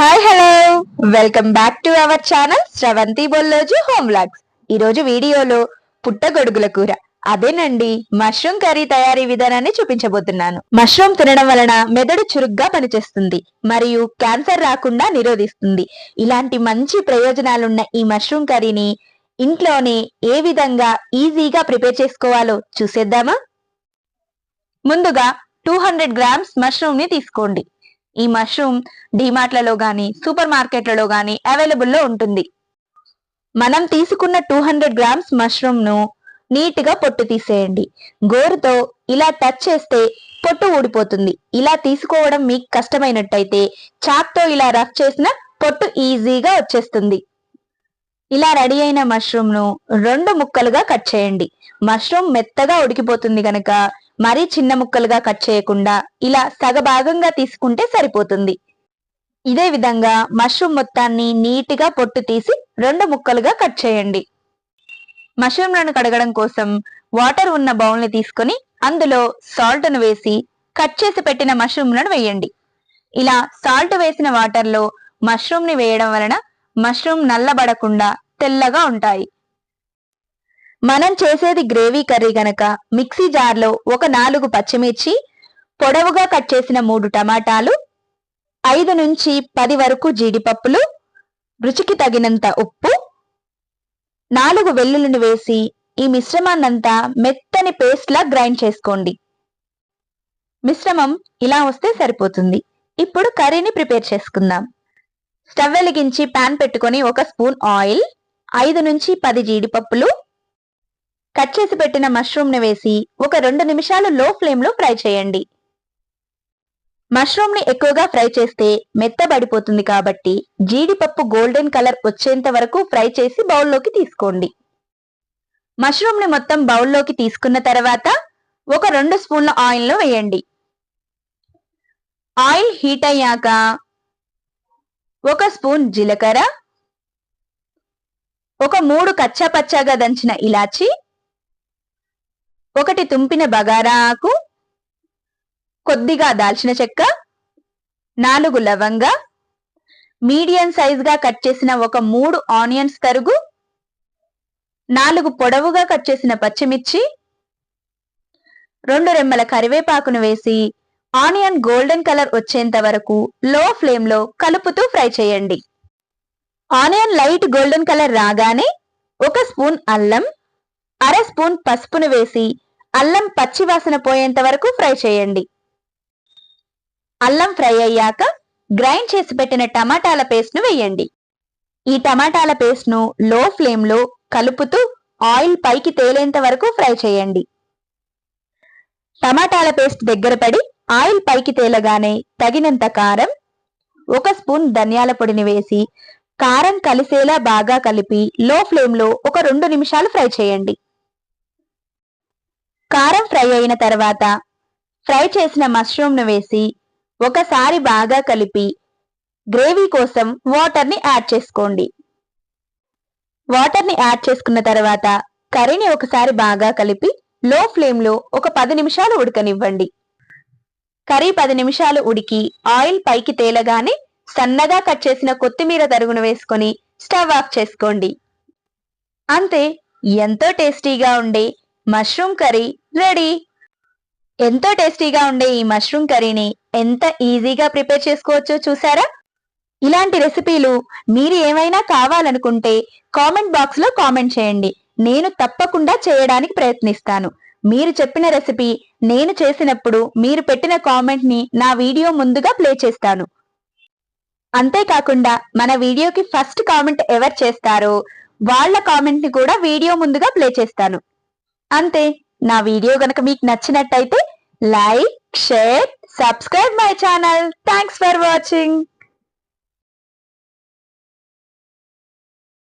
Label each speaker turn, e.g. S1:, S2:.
S1: Hi hello welcome back to our channel Sravanthi Bolloju home vlogs ఈ రోజు వీడియోలో పుట్టగొడుగుల కూర. అదేనండి మష్రూమ్ కర్రీ తయారీ విధానాన్ని చూపించబోతున్నాను. మష్రూమ్ తినడం వలన మెదడు చురుగ్గా పనిచేస్తుంది మరియు క్యాన్సర్ రాకుండా నిరోధిస్తుంది. ఇలాంటి మంచి ప్రయోజనాలున్న ఈ మష్రూమ్ కర్రీని ఇంట్లోనే ఏ విధంగా ఈజీగా ప్రిపేర్ చేసుకోవాలో చూసేద్దామా? ముందుగా టూ హండ్రెడ్ గ్రామ్స్ మష్రూమ్ని తీసుకోండి. ఈ మష్రూమ్ డిమార్ట్లలో గాని సూపర్ మార్కెట్లలో గాని అవైలబుల్లో ఉంటుంది. మనం తీసుకున్న టూ హండ్రెడ్ గ్రామ్స్ మష్రూమ్ను నీట్గా పొట్టు తీసేయండి. గోరుతో ఇలా టచ్ చేస్తే పొట్టు ఊడిపోతుంది. ఇలా తీసుకోవడం మీకు కష్టమైనట్టయితే చాక్తో ఇలా రఫ్ చేసిన పొట్టు ఈజీగా వచ్చేస్తుంది. ఇలా రెడీ అయిన మష్రూమ్ను రెండు ముక్కలుగా కట్ చేయండి. మష్రూమ్ మెత్తగా ఉడికిపోతుంది కనుక మరీ చిన్న ముక్కలుగా కట్ చేయకుండా ఇలా సగభాగంగా తీసుకుంటే సరిపోతుంది. ఇదే విధంగా మష్రూమ్ మొత్తాన్ని నీటిగా పొట్టు తీసి రెండు ముక్కలుగా కట్ చేయండి. మష్రూమ్లను కడగడం కోసం వాటర్ ఉన్న బౌల్ని తీసుకొని అందులో సాల్ట్ను వేసి కట్ చేసి పెట్టిన మష్రూమ్లను వేయండి. ఇలా సాల్ట్ వేసిన వాటర్లో మష్రూమ్ని వేయడం వలన మష్రూమ్ నల్లబడకుండా తెల్లగా ఉంటాయి. మనం చేసేది గ్రేవీ కర్రీ గనక మిక్సీ జార్లో ఒక నాలుగు పచ్చిమిర్చి పొడవుగా కట్ చేసిన మూడు టమాటాలు ఐదు నుంచి పది వరకు జీడిపప్పులు రుచికి తగినంత ఉప్పు నాలుగు వెల్లుల్లిని వేసి ఈ మిశ్రమాన్నంతా మెత్తని పేస్ట్లా గ్రైండ్ చేసుకోండి. మిశ్రమం ఇలా వస్తే సరిపోతుంది. ఇప్పుడు కర్రీని ప్రిపేర్ చేసుకుందాం. స్టవ్ వెలిగించి పాన్ పెట్టుకొని ఒక స్పూన్ ఆయిల్ ఐదు నుంచి పది జీడిపప్పులు కట్ చేసి పెట్టిన మష్రూమ్ని వేసి ఒక రెండు నిమిషాలు లో ఫ్లేమ్లో ఫ్రై చేయండి. మష్రూమ్ని ఎక్కువగా ఫ్రై చేస్తే మెత్తబడిపోతుంది కాబట్టి జీడిపప్పు గోల్డెన్ కలర్ వచ్చేంత వరకు ఫ్రై చేసి బౌల్లోకి తీసుకోండి. మష్రూమ్ని మొత్తం బౌల్లోకి తీసుకున్న తర్వాత ఒక రెండు స్పూన్ల ఆయిల్లో వేయండి. ఆయిల్ హీట్ అయ్యాక ఒక స్పూన్ జీలకర్ర ఒక మూడు కచ్చా పచ్చాగా దంచిన ఇలాచి ఒకటి తుంపిన బగారా ఆకు కొద్దిగా దాల్చిన చెక్క నాలుగు లవంగ మీడియం సైజ్గా కట్ చేసిన ఒక మూడు ఆనియన్స్ తరుగు నాలుగు పొడవుగా కట్ చేసిన పచ్చిమిర్చి రెండు రెమ్మల కరివేపాకును వేసి ఆనియన్ గోల్డెన్ కలర్ వచ్చేంత వరకు లో ఫ్లేమ్లో కలుపుతూ ఫ్రై చేయండి. ఆనియన్ లైట్ గోల్డెన్ కలర్ రాగానే ఒక స్పూన్ అల్లం అర స్పూన్ పసుపును వేసి అల్లం పచ్చివాసన పోయేంత వరకు ఫ్రై చేయండి. అల్లం ఫ్రై అయ్యాక గ్రైండ్ చేసి పెట్టిన టమాటాల పేస్ట్ను వేయండి. ఈ టమాటాల పేస్ట్ను లో ఫ్లేమ్లో కలుపుతూ ఆయిల్ పైకి తేలేంత వరకు ఫ్రై చేయండి. టమాటాల పేస్ట్ దగ్గర పడి ఆయిల్ పైకి తేలగానే తగినంత కారం ఒక స్పూన్ ధనియాల పొడిని వేసి కారం కలిసేలా బాగా కలిపి లో ఫ్లేమ్లో ఒక రెండు నిమిషాలు ఫ్రై చేయండి. కారం ఫ్రై అయిన తర్వాత ఫ్రై చేసిన మష్రూమ్ను వేసి ఒకసారి బాగా కలిపి గ్రేవీ కోసం వాటర్ని యాడ్ చేసుకోండి. వాటర్ని యాడ్ చేసుకున్న తర్వాత కర్రీని ఒకసారి బాగా కలిపి లో ఫ్లేమ్లో ఒక పది నిమిషాలు ఉడకనివ్వండి. కర్రీ పది నిమిషాలు ఉడికి ఆయిల్ పైకి తేలగానే సన్నగా కట్ చేసిన కొత్తిమీర తరుగును వేసుకొని స్టవ్ ఆఫ్ చేసుకోండి. అంతే ఎంతో టేస్టీగా ఉండే మష్రూమ్ కర్రీ రెడీ ఎంతో టేస్టీగా ఉండే ఈ మష్రూమ్ కర్రీని ఎంత ఈజీగా ప్రిపేర్ చేసుకోవచ్చో చూసారా? ఇలాంటి రెసిపీలు మీరు ఏమైనా కావాలనుకుంటే కామెంట్ బాక్స్లో కామెంట్ చేయండి. నేను తప్పకుండా చేయడానికి ప్రయత్నిస్తాను. మీరు చెప్పిన రెసిపీ నేను చేసినప్పుడు మీరు పెట్టిన కామెంట్ని నా వీడియో ముందుగా ప్లే చేస్తాను. అంతేకాకుండా మన వీడియోకి ఫస్ట్ కామెంట్ ఎవరు చేస్తారో వాళ్ళ కామెంట్ని కూడా వీడియో ముందుగా ప్లే చేస్తాను. అంతే. నా వీడియో గనక మీకు నచ్చినట్టయితే like share subscribe my channel. Thanks for watching